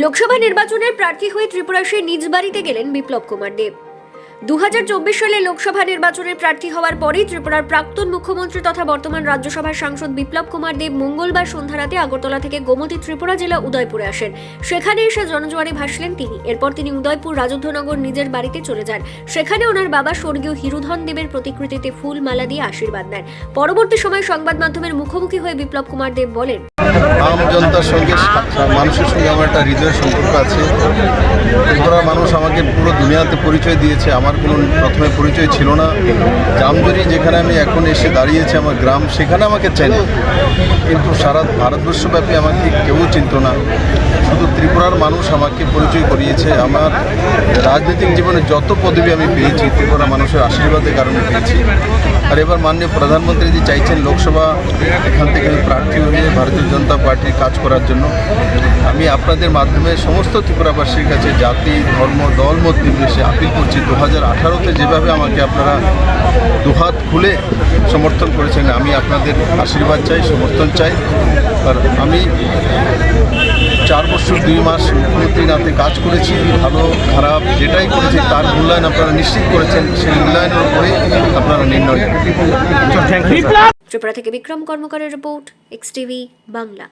লোকসভা নির্বাচনের প্রার্থী হয়ে ত্রিপুরা সে নিজ বাড়িতে গেলেন বিপ্লব কুমার দেব। দু হাজার চব্বিশ সালে লোকসভা নির্বাচনের প্রার্থী হওয়ার পরেই ত্রিপুরার প্রাক্তন মুখ্যমন্ত্রী তথা বর্তমান রাজ্যসভার সাংসদ বিপ্লব কুমার দেব মঙ্গলবার সন্ধ্যারাতে আগরতলা থেকে গোমতী ত্রিপুরা জেলা উদয়পুরে আসেন। সেখানে এসে জনজোয়ারে ভাসলেন তিনি। এরপর তিনি উদয়পুর রাজধ্যনগর নিজের বাড়িতে চলে যান। সেখানে ওনার বাবা স্বর্গীয় হিরুধন দেবের প্রতিকৃতিতে ফুল মালা দিয়ে আশীর্বাদ নেন। পরবর্তী সময় সংবাদ মাধ্যমের মুখোমুখি হয়ে বিপ্লব কুমার দেব বলেন আম জনতার সঙ্গে মানুষের সঙ্গে আমার একটা হৃদয়ের সম্পর্ক আছে। মানুষ আমাকে পুরো দুনিয়াতে পরিচয় দিয়েছে। আমার কোনো প্রথমে পরিচয় ছিল না। জামজুরি যেখানে আমি এখন এসে দাঁড়িয়েছি, আমার গ্রাম, সেখানে আমাকে চেনে। কিন্তু সারা ভারতবর্ষব্যাপী আমাকে কেউ চিনত না। শুধু ত্রিপুরার মানুষ আমাকে পরিচয় করিয়েছে। আমার রাজনৈতিক জীবনে যত পদবি আমি পেয়েছি ত্রিপুরা মানুষের আশীর্বাদের কারণে পেয়েছি। আর এবার মাননীয় প্রধানমন্ত্রী যে চাইছেন লোকসভা, এখান থেকে প্রার্থী হয়ে ভারতীয় জনতা পার্টির কাজ করার জন্য। আমি আপনাদের মাধ্যমে সমস্ত ত্রিপুরাবাসীর কাছে জাতি ধর্ম দল মত নির্বিশেষে আপিল করছি। দু হাজার আঠারোতে যেভাবে আমাকে আপনারা দুহাত খুলে সমর্থন করেছেন আমি আপনাদের আশীর্বাদ চাই সমর্থন চাই। আর আমি চার বছর দুই মাস মুখ্যমন্ত্রী নাতে কাজ করেছি ভালো খারাপ যেটাই করেছি তার মূল্যায়ন আপনারা নিশ্চিত করেছেন সেই মূল্যায়নের উপরে আপনারা নির্ণয়। ত্রিপুরা থেকে বিক্রম কর্মকারের রিপোর্ট এক্স টিভি বাংলা।